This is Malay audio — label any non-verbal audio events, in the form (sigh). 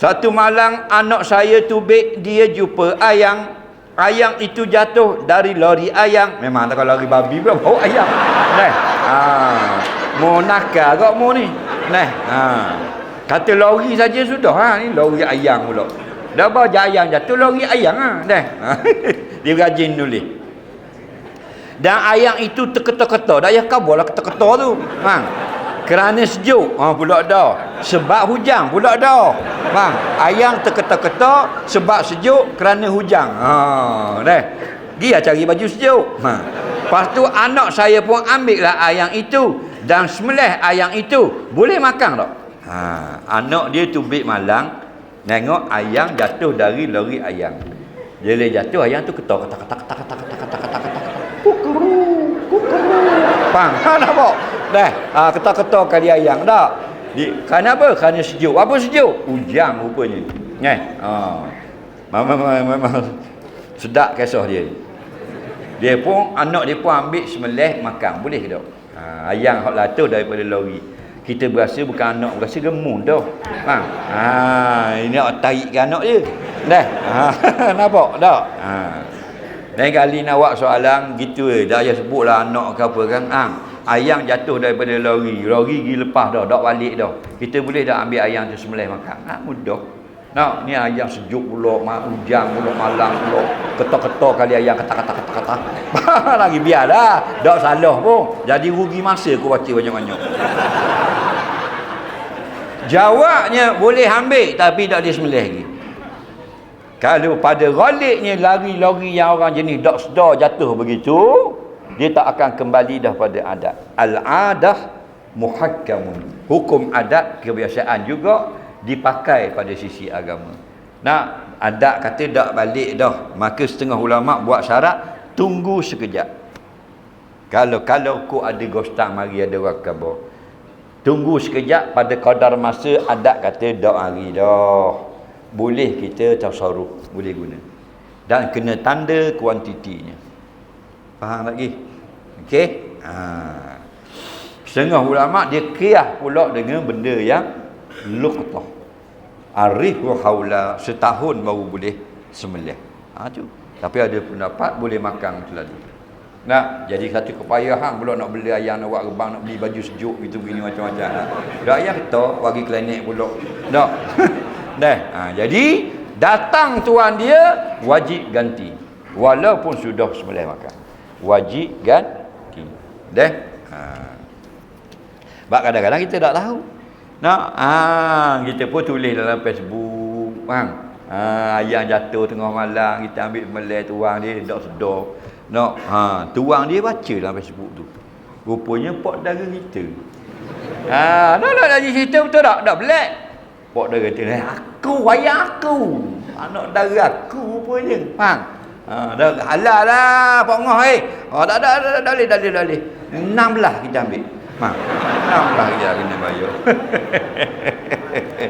Satu malam anak saya tubik dia jumpa ayang. Ayang itu jatuh dari lori ayang. Memang tak lori babi pula bawa ayang. Nah. Ha. Mau nakal kok mau ni. Nah. Ha. Kata lori saja sudah ha ni lori ayang pula. Dah bawa ayang jatuh lori ayang ha. Nah. (laughs) dia rajin nulis. Dan ayang itu terketar-ketar. Dah ya kabarlah ketar-ketar tu. Bang. Kerana sejuk. Ha pula dah. Sebab hujan pula dah. Bang, ayang terketar-ketar sebab sejuk kerana hujan. Ha, dah. Dia cari baju sejuk. Ha. Lepas tu anak saya pun ambil lah ayang itu dan semelih ayang itu. Boleh makan tak? Ha, anak dia tu bik malang tengok ayang jatuh dari lori ayang. Dia jatuh ayang tu ketar ketar ketar ketar ketar ketar ketar ketar ketar. Kukuru, kukuru. Bang, ha nampak? Dah, ha, ketar-ketar kali ayang dah. Di, kerana apa? Kerana sejuk. Apa sejuk? Ujang rupanya. Eh? Ha. Memang, memang, sedap kisah dia. Dia pun, anak dia pun ambil semelih makan. Boleh ke tak? Ha, ayang hak latuh daripada lori. Kita berasa bukan anak, berasa gemun dah. Ha. ha. Ini nak tarikkan anak dia. Dah. Ha. (laughs) Nampak? Tak? Ha. Lain kali nak buat soalan, gitu eh. Dah ya sebutlah anak ke apa kan. Ha ayam jatuh daripada lori. Lori pergi lepas dah dak balik dah. Kita boleh dah ambil ayam tu sembelih makan? Ha mudah. Nak ni ayam sejuk pula mak hujan pula malam pula. Ketok-ketok kali ayam kata-kata kata-kata (laughs) lagi biarlah dak salah pun. Jadi rugi masa aku baca banyak-banyak. Jawabnya boleh ambil tapi tak disembelih lagi. Kalau pada galiknya lari-lari yang orang jenis dak sedar jatuh begitu dia tak akan kembali dah pada adat. Al-adah muhakkamun. Hukum adat kebiasaan juga dipakai pada sisi agama. Nak adat kata tak balik dah. Maka setengah ulama buat syarat tunggu sekejap. Kalau kalau ku ada gostang mari ada khabar. Tunggu sekejap pada kadar masa adat kata dak hari dah. Boleh kita tasarruf boleh guna. Dan kena tanda kuantitinya faham lagi Okey. Ha. Setengah ulama dia kiah pula dengan benda yang luqtah. Arif wa haula setahun baru boleh sembelih. Ha tu. Tapi ada pendapat boleh makan selalu. Nak jadi satu kepayahan pula nak beli ayam nak buat rebang nak beli baju sejuk gitu begini macam-macam. Ha. Dah ayam kita bagi klinik pula. Tak. (laughs) Dah. Ha, jadi datang tuan dia wajib ganti. Walaupun sudah sembelih makan. Wajib ganti. Deh. Ha. Sebab kadang-kadang kita tak tahu. Nak ha, kita pun tulis dalam Facebook, bang. Ha, ayam jatuh tengah malam, kita ambil melek tuang dia tak sedar. Nak ha, tuang dia baca dalam Facebook tu. Rupanya pok dara kita. Ha, nak nak jadi cerita betul tak? Tak belak. Pok dara kita, aku ayam aku. Anak dara aku rupanya. Faham? ada ha, halal lah Pak Ngoh eh. Oh, tak ada, tak ada, dalih, dalih, dalih. Enam belah kita ambil. Ha, enam belah kita ambil bayar. (laughs)